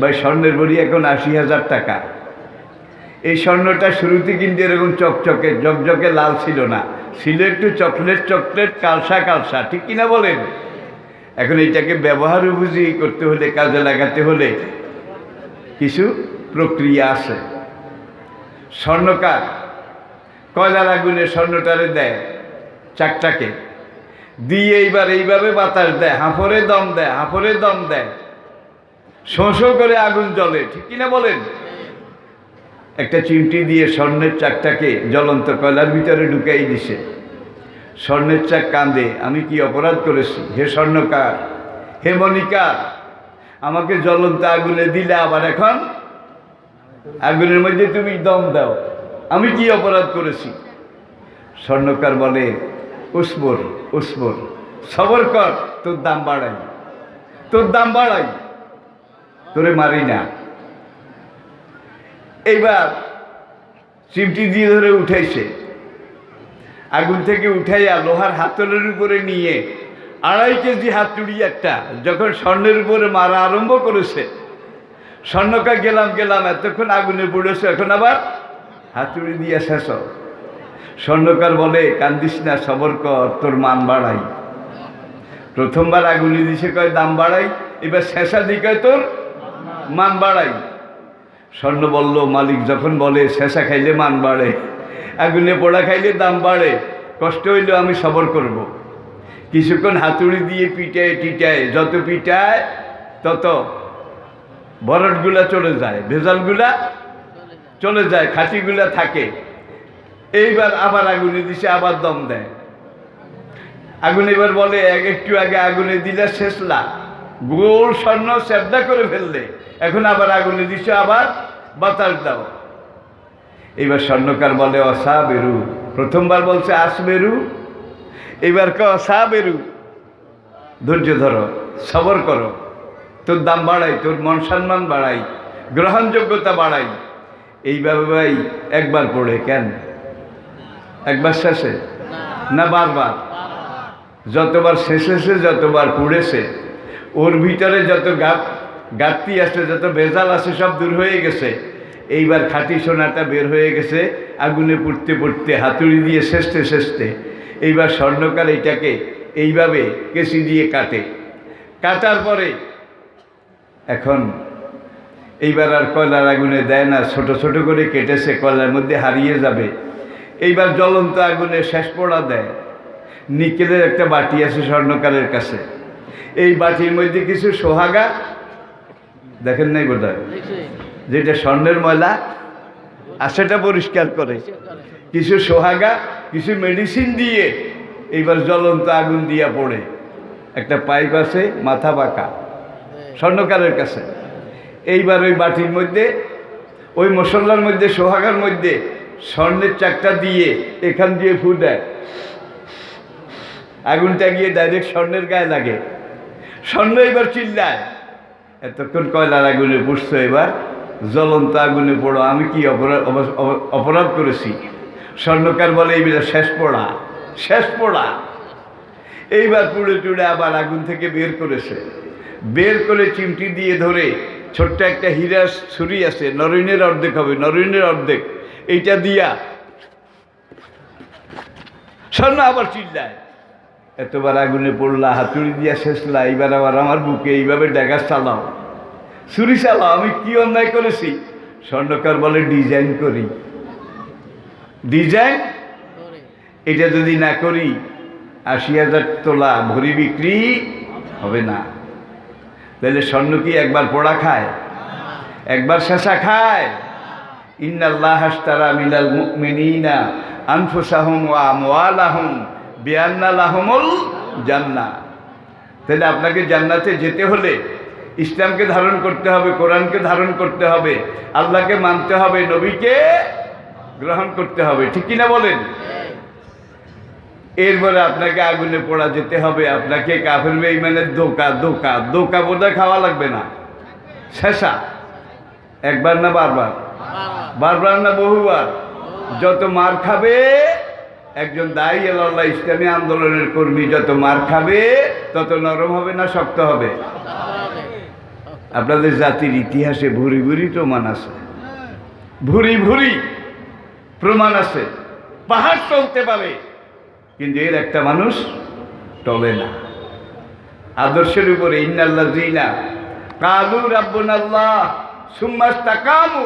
ভাই, স্বর্ণের বড়ি এখন আশি হাজার টাকা। এই স্বর্ণটা শুরুতে কিন্তু এরকম চকচকে, জকজকে লাল ছিল না। ছিল একটু চকলেট চকলেট, কালসা কালসা, ঠিক কিনা বলেন? এখন এইটাকে ব্যবহার উপযোগী করতে হলে, কাজে লাগাতে হলে কিছু প্রক্রিয়া আছে। স্বর্ণকার কয়লার আগুনে স্বর্ণটারে দেয়? চাকটাকে দিয়ে এইবার এইভাবে বাতাস দেয়, হাঁফরে দম দেয়, হাঁফরে দম দেয়। শোঁ করে আগুন জ্বলে, ঠিক কিনা বলেন? একটা চিমটি দিয়ে স্বর্ণের চাকটাকে জ্বলন্ত কয়লার ভিতরে ঢুকাই দিছে। স্বর্ণের চাক কান্দে, আমি কি অপরাধ করেছি? হে স্বর্ণকার, হে মনিকার আমাকে জ্বলন্ত আগুনে দিলে আবার এখন? আগুনের মধ্যে তুমি দম দাও, আমি কি অপরাধ করেছি? স্বর্ণকার বলে, উসবর উসবর, সবর কর, তোর দাম বাড়াই, তোর দাম বাড়াই। তোরে মারি না। এইবার চিমটি দিয়ে ধরে উঠাইছে আগুন থেকে উঠাইয়া লোহার হাতলের উপরে নিয়ে আড়াই কেজি হাতুড়ি একটা, যখন স্বর্ণের উপরে মারা আরম্ভ করেছে। স্বর্ণকা গেলাম গেলাম, এতক্ষণ আগুনে পড়েছে, এখন আবার হাতুড়ি দিয়ে শেষ। স্বর্ণকার বলে, কান্দিস না, সবর কর, তোর মান বাড়াই। প্রথমবার আগুনে দিছে, কয়, দাম বাড়াই। এবার শেষা দিকে তোর মান বাড়াই। স্বর্ণ বলল, মালিক যখন বলে, শেষা খাইলে মান বাড়ে, আগুনে পোড়া খাইলে দাম বাড়ে, কষ্ট হইলেও আমি সবর করব। কিছুক্ষণ হাতুড়ি দিয়ে পিটায়, টিটায়, যত পিটায়, তত বরটগুলা চলে যায়, ভেজালগুলা চলে যায়, খাঁটিগুলা থাকে। এইবার আবার আগুনে দিছে, আবার দম দেয়। আগুন এবার বলে এক একটু আগে আগুনে দিলে শেষলা গোল স্বর্ণ শ্রদ্ধা করে ফেললে, এখন আবার আগুনে দিছে, আবার বাতাস দাও। এইবার স্বর্ণকার বলে অসা বেরু প্রথমবার বলছে আস বেরু এইবার ক অসা বেরু ধৈর্য ধরো, সবর করো। তোর দাম বাড়াই, তোর মন সম্মান বাড়াই, গ্রহণযোগ্যতা বাড়াই। এইভাবে ভাই একবার পড়ে কেন? একবার শেষে? না বারবার? যতবার শেষেছে, যতবার পুড়েছে ওর ভিতরে যত গাপ গাপ্তি আছে, যত ভেজাল আছে, সব দূর হয়ে গেছে। এইবার খাঁটি সোনাটা বের হয়ে গেছে, আগুনে পুড়তে পুড়তে, হাতুড়ি দিয়ে শেষতে শেষতে এইবার স্বর্ণকার এইটাকে এইভাবে কেসি দিয়ে কাটে। কাটার পরে এখন এইবার আর কয়লার আগুনে দেয় না, ছোট ছোট করে কেটেছে, কয়লার মধ্যে হারিয়ে যাবে। এইবার জ্বলন্ত আগুনে শেষ পড়া দেয়। নিকেলের একটা বাটি আছে স্বর্ণকারের কাছে। এই বাটির মধ্যে কিছু সোহাগা দেখেন নাই বোধ যেটা স্বর্ণের ময়লা আর সেটা পরিষ্কার করে। কিছু সোহাগা কিছু মেডিসিন দিয়ে এইবার জ্বলন্ত আগুন দিয়া পড়ে। একটা পাইপ আছে মাথা বাঁকা স্বর্ণকারের কাছে। এইবার ওই বাটির মধ্যে ওই মশলার মধ্যে সোহাগার মধ্যে স্বর্ণের চাকটা দিয়ে এখান দিয়ে ফু দেয়। আগুনটা গিয়ে ডাইরেক্ট স্বর্ণের গায়ে লাগে। স্বর্ণ এবার চিল্লায়। এতক্ষণ কয়লার আগুনে পুষছো এবার? জ্বলন্ত আগুনে পড়ো। আমি কি অপরাধ অপরাধ করেছি? স্বর্ণকার বলে এইবার শেষ পড়া। শেষ পড়া। এইবার পুড়ে টুড়ে আবার আগুন থেকে বের করেছে। বের করে চিমটি দিয়ে ধরে ছোট্ট একটা হীরা ছুরি আছে। নরইনের অর্ধেক হবে নরইনের অর্ধেক। এইটা দিয়া স্বর্ণ আবার চিল্লায়। এতবার আগুনে পড়লা, হাতুড়ি দিয়া শেষলা, এইবার আবার আমার বুকে এইভাবে ড্যাগাস চালাও। ছুরি চালাও, আমি কি অন্যায় করেছি? স্বর্ণকার বলে ডিজাইন করি। ডিজাইন? এটা যদি না করি, আশি হাজার তোলা ভরি বিক্রি হবে না। তাহলে স্বর্ণ কি একবার পোড়া খায়? একবার শেষা খায়? ইন্নাল্লাহ হাস্তারা মিলাল মুমিনিনা আনফুসাহুম ওয়া আমওয়ালাহুম। বিআন্না লাহুমুল জান্নাহ তাহলে আপনাকে জান্নাতে যেতে হলে ইসলামকে ধারণ করতে হবে কোরআনকে ধারণ করতে হবে আল্লাহকে মানতে হবে নবীকে গ্রহণ করতে হবে। ঠিক কিনা বলেন? এরপরে আপনাকে আগুনে পড়া যেতে হবে আপনাকে কাফের বেইমানের দোকা দোকা দোকা বোধা খাওয়া লাগবে না। শেষা। একবার না বারবার। বারবার না বহুবার? যত মার খাবে একজন দায়ী আল্লাহ, ইসলামী আন্দোলনের কর্মী, যত মার খাবে, তত নরম হবে না শক্ত হবে। আপনাদের জাতির ইতিহাসে ভুরি ভুরি প্রমাণ আছে। ভুরি ভুরি প্রমাণ আছে। পাহাড় চলতে পারে, কিন্তু এর একটা মানুষ টলে না। আদর্শের উপরে ইন্নাল্লাহ জিনা কালু রাব্বুন আল্লাহ সুম্মাস্তাকামু।